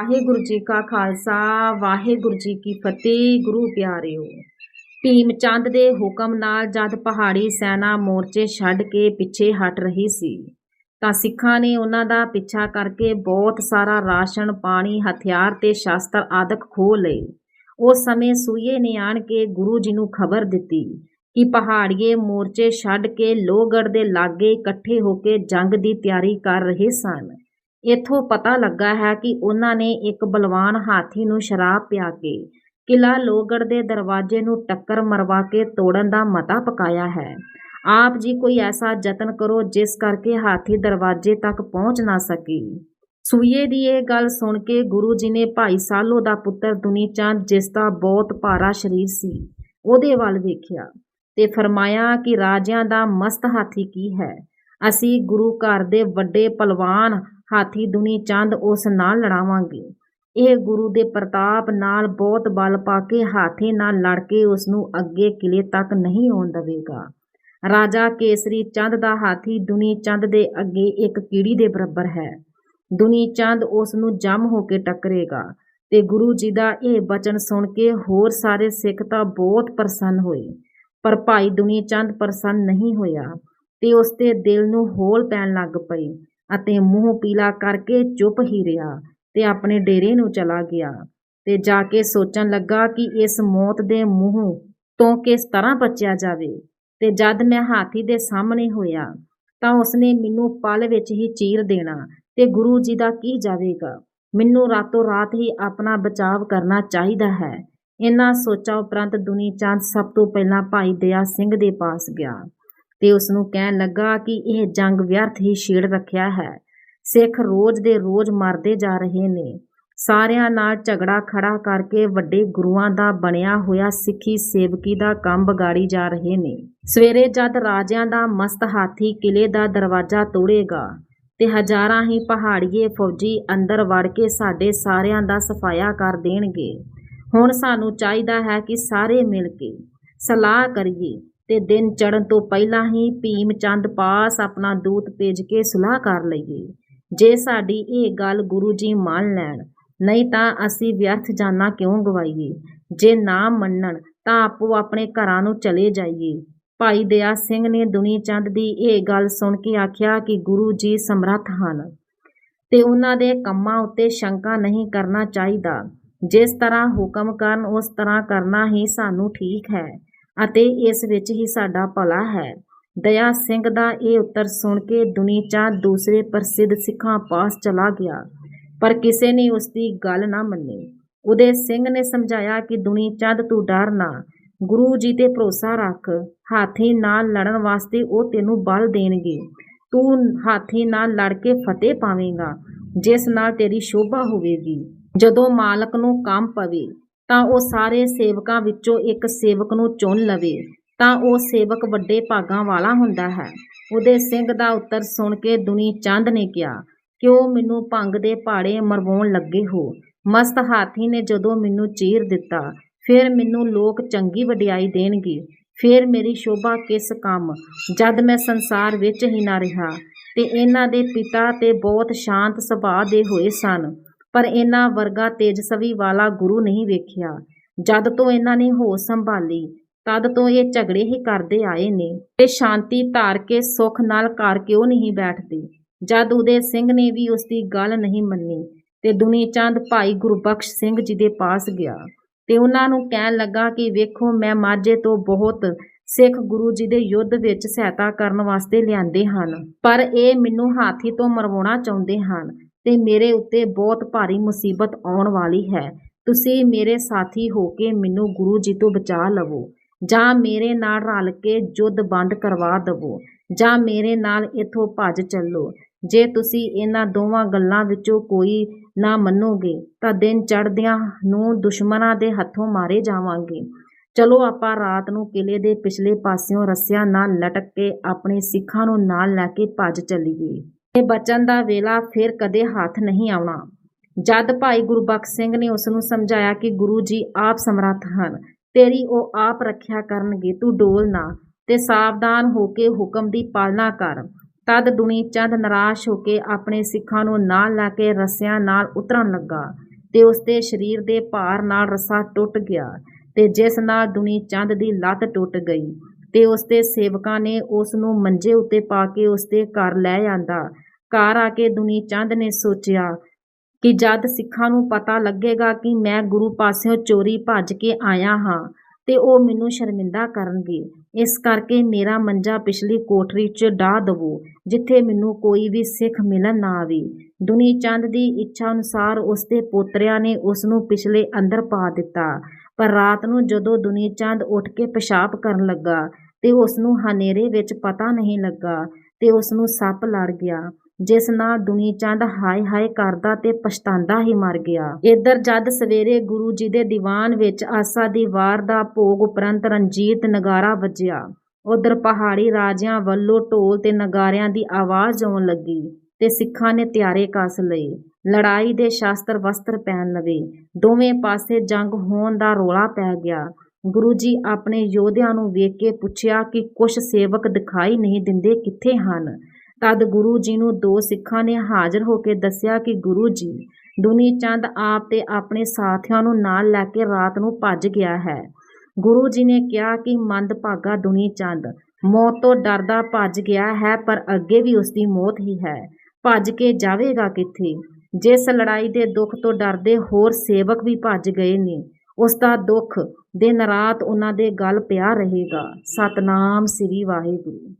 ਵਾਹਿਗੁਰੂ ਜੀ ਕਾ ਖਾਲਸਾ, ਵਾਹਿਗੁਰੂ ਜੀ ਕੀ ਫਤਿਹ, ਗੁਰੂ ਪਿਆਰਿਓ। ਭੀਮ ਚੰਦ ਦੇ ਹੁਕਮ ਨਾਲ ਜਦ ਪਹਾੜੀ ਸੈਨਾ ਮੋਰਚੇ ਛੱਡ ਕੇ ਪਿੱਛੇ ਹਟ ਰਹੀ ਸੀ, ਤਾਂ ਸਿੱਖਾਂ ਨੇ ਉਹਨਾਂ ਦਾ ਪਿੱਛਾ ਕਰਕੇ ਬਹੁਤ ਸਾਰਾ ਰਾਸ਼ਨ, ਪਾਣੀ, ਹਥਿਆਰ ਤੇ ਸ਼ਸਤਰ ਆਦਿਕ ਖੋਹ ਲਏ। ਉਸ ਸਮੇਂ ਸੂਏ ਨੇ ਆਣ ਕੇ ਗੁਰੂ ਜੀ ਨੂੰ ਖਬਰ ਦਿੱਤੀ ਕਿ ਪਹਾੜੀਏ ਮੋਰਚੇ ਛੱਡ ਕੇ ਲੋਹਗੜ੍ਹ ਦੇ ਲਾਗੇ ਇਕੱਠੇ ਹੋ ਕੇ ਜੰਗ ਦੀ ਤਿਆਰੀ ਕਰ ਰਹੇ ਸਨ। ਇੱਥੋਂ ਪਤਾ ਲੱਗਾ ਹੈ ਕਿ ਉਹਨਾਂ ਨੇ ਇੱਕ ਬਲਵਾਨ ਹਾਥੀ ਨੂੰ ਸ਼ਰਾਬ ਪਿਆ ਕੇ ਕਿਲ੍ਹਾ ਲੋਹਗੜ੍ਹ ਦੇ ਦਰਵਾਜ਼ੇ ਨੂੰ ਟੱਕਰ ਮਰਵਾ ਕੇ ਤੋੜਨ ਦਾ ਮਤਾ ਪਕਾਇਆ ਹੈ। ਆਪ ਜੀ ਕੋਈ ਐਸਾ ਯਤਨ ਕਰੋ ਜਿਸ ਕਰਕੇ ਹਾਥੀ ਦਰਵਾਜ਼ੇ ਤੱਕ ਪਹੁੰਚ ਨਾ ਸਕੇ। ਸੂਏ ਦੀ ਇਹ ਗੱਲ ਸੁਣ ਕੇ ਗੁਰੂ ਜੀ ਨੇ ਭਾਈ ਸਾਲੋ ਦਾ ਪੁੱਤਰ ਦੁਨੀ ਚੰਦ ਜਿਸ ਦਾ ਬਹੁਤ ਭਾਰਾ ਸਰੀਰ ਸੀ, ਉਹਦੇ ਵੱਲ ਵੇਖਿਆ ਤੇ ਫਰਮਾਇਆ ਕਿ ਰਾਜਿਆਂ ਦਾ ਮਸਤ ਹਾਥੀ ਕੀ ਹੈ? ਅਸੀਂ ਗੁਰੂ ਘਰ ਦੇ ਵੱਡੇ ਪਲਵਾਨ ਹਾਥੀ ਦੁਨੀ ਚੰਦ ਉਸ ਨਾਲ ਲੜਾਵਾਂਗੇ। ਇਹ ਗੁਰੂ ਦੇ ਪ੍ਰਤਾਪ ਨਾਲ ਬਹੁਤ ਬਲ ਪਾ ਕੇ ਹਾਥੀ ਨਾਲ ਲੜ ਕੇ ਉਸ ਨੂੰ ਅੱਗੇ ਕਿਲੇ ਤੱਕ ਨਹੀਂ ਆਉਣ ਦੇਵੇਗਾ। ਰਾਜਾ ਕੇਸਰੀ ਚੰਦ ਦਾ ਹਾਥੀ ਦੁਨੀ ਚੰਦ ਦੇ ਅੱਗੇ ਇੱਕ ਕੀੜੀ ਦੇ ਬਰਾਬਰ ਹੈ। ਦੁਨੀ ਚੰਦ ਉਸ ਨੂੰ ਜੰਮ ਹੋ ਕੇ ਟੱਕਰੇਗਾ ਤੇ ਗੁਰੂ ਜੀ ਦਾ ਇਹ ਬਚਨ ਸੁਣ ਕੇ ਹੋਰ ਸਾਰੇ ਸਿੱਖ ਤਾਂ ਬਹੁਤ ਪ੍ਰਸੰਨ ਹੋਏ। ਪਰ ਭਾਈ ਦੁਨੀ ਚੰਦ ਪ੍ਰਸੰਨ ਨਹੀਂ ਹੋਇਆ ਤੇ ਉਸ ਦੇ ਦਿਲ ਨੂੰ ਹੋਲ ਪੈਣ ਲੱਗ ਪਈ ਅਤੇ ਮੂੰਹ ਪੀਲਾ ਕਰਕੇ ਚੁੱਪ ਹੀ ਰਿਹਾ ਤੇ ਆਪਣੇ ਡੇਰੇ ਨੂੰ ਚਲਾ ਗਿਆ ਤੇ ਜਾ ਕੇ ਸੋਚਣ ਲੱਗਾ ਕਿ ਇਸ ਮੌਤ ਦੇ ਮੂੰਹ ਤੋਂ ਕਿਸ ਤਰ੍ਹਾਂ ਬਚਿਆ ਜਾਵੇ। ਤੇ ਜਦ ਮੈਂ ਹਾਥੀ ਦੇ ਸਾਹਮਣੇ ਹੋਇਆ ਤਾਂ ਉਸਨੇ ਮੈਨੂੰ ਪਲ ਵਿੱਚ ਹੀ ਚੀਰ ਦੇਣਾ ਤੇ ਗੁਰੂ ਜੀ ਦਾ ਕੀ ਜਾਵੇਗਾ? ਮੈਨੂੰ ਰਾਤੋਂ ਰਾਤ ਹੀ ਆਪਣਾ ਬਚਾਵ ਕਰਨਾ ਚਾਹੀਦਾ ਹੈ। ਇਹਨਾਂ ਸੋਚਾਂ ਉਪਰੰਤ ਦੁਨੀ ਚੰਦ ਸਭ ਤੋਂ ਪਹਿਲਾਂ ਭਾਈ ਦਇਆ ਸਿੰਘ ਦੇ ਪਾਸ ਗਿਆ। ਤੇ ਉਸ ਨੂੰ ਕਹਿਣ ਲੱਗਾ ਕਿ ਇਹ ਜੰਗ ਵਿਅਰਥ ਹੀ ਛੇੜ ਰੱਖਿਆ ਹੈ। ਸਿੱਖ ਰੋਜ਼ ਦੇ ਰੋਜ਼ ਮਰਦੇ ਜਾ ਰਹੇ ਨੇ। ਸਾਰਿਆਂ ਨਾਲ ਝਗੜਾ ਖੜਾ ਕਰਕੇ ਵੱਡੇ ਗੁਰੂਆਂ ਦਾ ਬਣਿਆ ਹੋਇਆ ਸਿੱਖੀ ਸੇਵਕੀ ਦਾ ਕੰਮ ਵਿਗਾੜੀ ਜਾ ਰਹੇ ਨੇ। ਸਵੇਰੇ ਜਦ ਰਾਜਿਆਂ ਦਾ ਮਸਤ ਹਾਥੀ ਕਿਲੇ ਦਾ ਦਰਵਾਜ਼ਾ ਤੋੜੇਗਾ ਤੇ ਹਜ਼ਾਰਾਂ ਹੀ ਪਹਾੜੀਏ ਫੌਜੀ ਅੰਦਰ ਵੜ ਕੇ ਸਾਡੇ ਸਾਰਿਆਂ ਦਾ ਸਫਾਇਆ ਕਰ ਦੇਣਗੇ, ਹੁਣ ਸਾਨੂੰ ਚਾਹੀਦਾ ਹੈ ਕਿ ਸਾਰੇ ਮਿਲ ਕੇ ਸਲਾਹ ਕਰੀਏ ਤੇ ਦਿਨ ਚੜਨ ਤੋਂ ਪਹਿਲਾਂ ਹੀ ਭੀਮ ਚੰਦ ਪਾਸ ਆਪਣਾ ਦੂਤ ਭੇਜ ਕੇ ਸੁਲਾਹ ਕਰ ਲਈਏ। ਜੇ ਸਾਡੀ ਇਹ ਗੱਲ ਗੁਰੂ ਜੀ ਮੰਨ ਲੈਣ, ਨਹੀਂ ਤਾਂ ਅਸੀਂ ਵਿਅਰਥ ਜਾਨਾਂ ਕਿਉਂ ਗਵਾਈਏ? ਜੇ ਨਾ ਮੰਨਣ, ਤਾਂ ਆਪੋ ਆਪਣੇ ਘਰਾਂ ਨੂੰ ਚਲੇ ਜਾਈਏ। ਭਾਈ ਦਇਆ ਸਿੰਘ ਨੇ ਦੁਨੀ ਚੰਦ ਦੀ ਇਹ ਗੱਲ ਸੁਣ ਕੇ ਆਖਿਆ ਕਿ ਗੁਰੂ ਜੀ ਸਮਰੱਥ ਹਨ ਤੇ ਉਹਨਾਂ ਦੇ ਕੰਮਾਂ ਉੱਤੇ ਸ਼ੰਕਾ ਨਹੀਂ ਕਰਨਾ ਚਾਹੀਦਾ। ਜਿਸ ਤਰ੍ਹਾਂ ਹੁਕਮ ਕਰਨ, ਉਸ ਤਰ੍ਹਾਂ ਕਰਨਾ ਹੀ ਸਾਨੂੰ ਠੀਕ ਹੈ। ਅਤੇ ਇਸ ਵਿੱਚ ਹੀ ਸਾਡਾ ਭਲਾ ਹੈ। ਦਇਆ ਸਿੰਘ ਦਾ ਇਹ ਉੱਤਰ ਸੁਣ ਕੇ ਦੁਨੀ ਚੰਦ ਦੂਸਰੇ ਪ੍ਰਸਿੱਧ ਸਿੱਖਾਂ ਪਾਸ ਚਲਾ ਗਿਆ, ਪਰ ਕਿਸੇ ਨੇ ਉਸ ਦੀ ਗੱਲ ਨਾ ਮੰਨੀ। ਉਦੇ ਸਿੰਘ ਨੇ ਸਮਝਾਇਆ ਕਿ ਦੁਨੀ ਚੰਦ ਤੂੰ ਡਰ ਨਾ। ਗੁਰੂ ਜੀ ਤੇ ਭਰੋਸਾ ਰੱਖ, ਹਾਥੀ ਨਾਲ ਲੜਨ ਵਾਸਤੇ ਉਹ ਤੈਨੂੰ ਬਲ ਦੇਣਗੇ। ਤੂੰ ਹਾਥੀ ਨਾਲ ਲੜ ਕੇ ਫਤਿਹ ਪਾਵੇਂਗਾ, ਜਿਸ ਨਾਲ ਤੇਰੀ ਸ਼ੋਭਾ ਹੋਵੇਗੀ। ਜਦੋਂ ਮਾਲਕ ਨੂੰ ਕੰਮ ਪਵੇ ਤਾਂ ਉਹ ਸਾਰੇ ਸੇਵਕਾਂ ਵਿੱਚੋਂ ਇੱਕ ਸੇਵਕ ਨੂੰ ਚੁਣ ਲਵੇ, ਤਾਂ ਉਹ ਸੇਵਕ ਵੱਡੇ ਭਾਗਾਂ ਵਾਲਾ ਹੁੰਦਾ ਹੈ। ਉਹਦੇ ਸਿੰਘ ਦਾ ਉੱਤਰ ਸੁਣ ਕੇ ਦੁਨੀ ਚੰਦ ਨੇ ਕਿਹਾ, ਕਿਉਂ ਮੈਨੂੰ ਭੰਗ ਦੇ ਪਾੜੇ ਮਰਵਾਉਣ ਲੱਗੇ ਹੋ? ਮਸਤ ਹਾਥੀ ਨੇ ਜਦੋਂ ਮੈਨੂੰ ਚੀਰ ਦਿੱਤਾ, ਫਿਰ ਮੈਨੂੰ ਲੋਕ ਚੰਗੀ ਵਡਿਆਈ ਦੇਣਗੇ। ਫਿਰ ਮੇਰੀ ਸ਼ੋਭਾ ਕਿਸ ਕੰਮ? ਜਦ ਮੈਂ ਸੰਸਾਰ ਵਿੱਚ ਹੀ ਨਾ ਰਿਹਾ, ਤੇ ਇਹਨਾਂ ਦੇ ਪਿਤਾ ਤੇ ਬਹੁਤ ਸ਼ਾਂਤ ਸੁਭਾਅ ਦੇ ਹੋਏ ਸਨ। ਪਰ ਇਹਨਾਂ ਵਰਗਾ ਤੇਜਸਵੀ ਵਾਲਾ ਗੁਰੂ ਨਹੀਂ ਵੇਖਿਆ। ਜਦ ਤੋਂ ਇਹਨਾਂ ਨੇ ਹੋਸ਼ ਸੰਭਾਲੀ, ਤਦ ਤੋਂ ਇਹ ਝਗੜੇ ਹੀ ਕਰਦੇ ਆਏ ਨੇ। ਤੇ ਸ਼ਾਂਤੀ ਧਾਰ ਕੇ ਸੁੱਖ ਨਾਲ ਘਰ ਕਿਉਂ ਨਹੀਂ ਬੈਠਦੇ? ਜਦ ਉਦੇ ਸਿੰਘ ਨੇ ਵੀ ਉਸ ਦੀ ਗੱਲ ਨਹੀਂ ਮੰਨੀ, ਤੇ ਦੁਨੀ ਚੰਦ ਭਾਈ ਗੁਰਬਖਸ਼ ਸਿੰਘ ਜੀ ਦੇ ਪਾਸ ਗਿਆ। ਤੇ ਉਹਨਾਂ ਨੂੰ ਕਹਿਣ ਲੱਗਾ ਕਿ ਵੇਖੋ, ਮੈਂ ਮਾਝੇ ਤੋਂ ਬਹੁਤ ਸਿੱਖ ਗੁਰੂ ਜੀ ਦੇ ਯੁੱਧ ਵਿੱਚ ਸਹਾਇਤਾ ਕਰਨ ਵਾਸਤੇ ਲਿਆਂਦੇ ਹਨ, ਪਰ ਇਹ ਮੈਨੂੰ ਹਾਥੀ ਤੋਂ ਮਰਵਾਉਣਾ ਚਾਹੁੰਦੇ ਹਨ। ਤੇ ਮੇਰੇ ਉੱਤੇ ਬਹੁਤ ਭਾਰੀ ਮੁਸੀਬਤ ਆਉਣ ਵਾਲੀ ਹੈ। ਤੁਸੀਂ ਮੇਰੇ ਸਾਥੀ ਹੋ ਕੇ ਮੈਨੂੰ ਗੁਰੂ ਜੀ ਤੋਂ ਬਚਾ ਲਵੋ, ਜਾਂ ਮੇਰੇ ਨਾਲ ਰਲ ਕੇ ਯੁੱਧ ਬੰਦ ਕਰਵਾ ਦਵੋ, ਜਾਂ ਮੇਰੇ ਨਾਲ ਇਥੋਂ ਭੱਜ ਚੱਲੋ। ਜੇ ਤੁਸੀਂ ਇਹਨਾਂ ਦੋਵਾਂ ਗੱਲਾਂ ਵਿੱਚੋਂ ਕੋਈ ਨਾ ਮੰਨੋਗੇ, ਤਾਂ ਦਿਨ ਚੜ੍ਹਦਿਆਂ ਨੂੰ ਦੁਸ਼ਮਣਾਂ ਦੇ ਹੱਥੋਂ ਮਾਰੇ ਜਾਵਾਂਗੇ। ਚਲੋ ਆਪਾਂ ਰਾਤ ਨੂੰ ਕਿਲੇ ਦੇ ਪਿਛਲੇ ਪਾਸਿਓਂ ਰੱਸਿਆਂ ਨਾਲ ਲਟਕ ਕੇ ਆਪਣੇ ਸਿੱਖਾਂ ਨੂੰ ਨਾਲ ਲੈ ਕੇ ਭੱਜ ਚੱਲੀਏ। ਇਹ ਬਚਨ ਦਾ ਵੇਲਾ ਫਿਰ ਕਦੇ ਹੱਥ ਨਹੀਂ ਆਉਣਾ। ਜਦ ਭਾਈ ਗੁਰਬਖਸ਼ ਸਿੰਘ ਨੇ ਉਸ ਨੂੰ ਸਮਝਾਇਆ ਕਿ ਗੁਰੂ ਜੀ ਆਪ ਸਮਰੱਥ ਹਨ, ਤੇਰੀ ਉਹ ਆਪ ਰੱਖਿਆ ਕਰਨਗੇ, ਤੂੰ ਡੋਲ ਨਾ ਤੇ ਸਾਵਧਾਨ ਹੋ ਕੇ ਹੁਕਮ ਦੀ ਪਾਲਣਾ ਕਰ। ਤਦ ਦੁਨੀ ਚੰਦ ਨਿਰਾਸ਼ ਹੋ ਕੇ ਆਪਣੇ ਸਿੱਖਾਂ ਨੂੰ ਨਾਲ ਲੈ ਕੇ ਰੱਸਿਆਂ ਨਾਲ ਉਤਰਨ ਲੱਗਾ ਤੇ ਉਸਦੇ ਸਰੀਰ ਦੇ ਭਾਰ ਨਾਲ ਰੱਸਾ ਟੁੱਟ ਗਿਆ ਤੇ ਜਿਸ ਨਾਲ ਦੁਨੀ ਚੰਦ ਦੀ ਲੱਤ ਟੁੱਟ ਗਈ। ਤੇ ਉਸਦੇ ਸੇਵਕਾਂ ਨੇ ਉਸ ਨੂੰ ਮੰਜੇ ਉੱਤੇ ਪਾ ਕੇ ਉਸਦੇ ਘਰ ਲੈ ਆਂਦਾ। ਘਰ ਆ ਕੇ ਦੁਨੀ ਚੰਦ ਨੇ ਸੋਚਿਆ ਕਿ ਜਦ ਸਿੱਖਾਂ ਨੂੰ ਪਤਾ ਲੱਗੇਗਾ ਕਿ ਮੈਂ ਗੁਰੂ ਪਾਸਿਓਂ ਚੋਰੀ ਭੱਜ ਕੇ ਆਇਆ ਹਾਂ ਤੇ ਉਹ ਮੈਨੂੰ ਸ਼ਰਮਿੰਦਾ ਕਰਨਗੇ। ਇਸ ਕਰਕੇ ਮੇਰਾ ਮੰਜਾ ਪਿਛਲੀ ਕੋਠਰੀ 'ਚ ਡਾਹ ਦਵੋ, ਜਿੱਥੇ ਮੈਨੂੰ ਕੋਈ ਵੀ ਸਿੱਖ ਮਿਲਣ ਨਾ ਆਵੇ। ਦੁਨੀ ਚੰਦ ਦੀ ਇੱਛਾ ਅਨੁਸਾਰ ਉਸਦੇ ਪੋਤਰਿਆਂ ਨੇ ਉਸ ਨੂੰ ਪਿਛਲੇ ਅੰਦਰ ਪਾ ਦਿੱਤਾ। ਪਰ ਰਾਤ ਨੂੰ ਜਦੋਂ ਦੁਨੀ ਚੰਦ ਉੱਠ ਕੇ ਪਿਸ਼ਾਬ ਕਰਨ ਲੱਗਾ ਤੇ ਉਸ ਨੂੰ ਹਨੇਰੇ ਵਿੱਚ ਪਤਾ ਨਹੀਂ ਲੱਗਾ ਤੇ ਉਸ ਨੂੰ ਸੱਪ ਲੜ ਗਿਆ, ਜਿਸ ਨਾਲ ਦੁਨੀ ਚੰਦ ਹਾਏ ਹਾਏ ਕਰਦਾ ਤੇ ਪਛਤਾਉਂਦਾ ਹੀ ਮਰ ਗਿਆ। ਇੱਧਰ ਜਦ ਸਵੇਰੇ ਗੁਰੂ ਜੀ ਦੇ ਦੀਵਾਨ ਵਿੱਚ ਆਸਾ ਦੀ ਵਾਰ ਦਾ ਭੋਗ ਉਪਰੰਤ ਰਣਜੀਤ ਨਗਾਰਾ ਵੱਜਿਆ, ਉਧਰ ਪਹਾੜੀ ਰਾਜਿਆਂ ਵੱਲੋਂ ਢੋਲ ਤੇ ਨਗਾਰਿਆਂ ਦੀ ਆਵਾਜ਼ ਆਉਣ ਲੱਗੀ। ਤੇ ਸਿੱਖਾਂ ਨੇ ਤਿਆਰੇ ਕੱਸ ਲਏ। ਲੜਾਈ ਦੇ ਸ਼ਾਸਤਰ ਵਸਤਰ ਪਹਿਨ ਲਵੇ। ਦੋਵੇਂ ਪਾਸੇ ਜੰਗ ਹੋਣ ਦਾ ਰੋਲਾ ਪੈ ਗਿਆ। ਗੁਰੂ ਜੀ ਆਪਣੇ ਯੋਧਿਆਂ ਨੂੰ ਵੇਖ ਕੇ ਪੁੱਛਿਆ ਕਿ ਕੁਛ ਸੇਵਕ ਦਿਖਾਈ ਨਹੀਂ ਦਿੰਦੇ ਕਿੱਥੇ ਹਨ। ਤਦ ਗੁਰੂ ਜੀ ਨੂੰ ਦੋ ਸਿੱਖਾਂ ਨੇ ਹਾਜ਼ਰ ਹੋ ਕੇ ਦੱਸਿਆ ਕਿ ਗੁਰੂ ਜੀ, ਦੁਨੀ ਚੰਦ ਆਪ ਤੇ ਆਪਣੇ ਸਾਥੀਆਂ ਨੂੰ ਨਾਲ ਲੈ ਕੇ ਰਾਤ ਨੂੰ ਭੱਜ ਗਿਆ ਹੈ। ਗੁਰੂ ਜੀ ਨੇ ਕਿਹਾ ਕਿ ਮੰਦ ਭਾਗਾ ਦੁਨੀ ਚੰਦ, ਮੌਤ ਤੋਂ ਡਰਦਾ ਭੱਜ ਗਿਆ ਹੈ ਪਰ ਅੱਗੇ ਵੀ ਉਸ ਦੀ ਮੌਤ ਹੀ ਹੈ। ਭੱਜ ਕੇ ਜਾਵੇਗਾ ਕਿੱਥੇ? ਜਿਸ ਲੜਾਈ ਦੇ ਦੁੱਖ ਤੋਂ ਡਰਦੇ ਹੋਰ ਸੇਵਕ ਵੀ ਭੱਜ ਗਏ ਨੇ। ਉਸ ਦਾ ਦੁੱਖ ਦਿਨ ਰਾਤ ਉਹਨਾਂ ਦੇ ਗਲ ਪਿਆ ਰਹੇਗਾ। ਸਤਨਾਮ ਸ੍ਰੀ ਵਾਹਿਗੁਰੂ।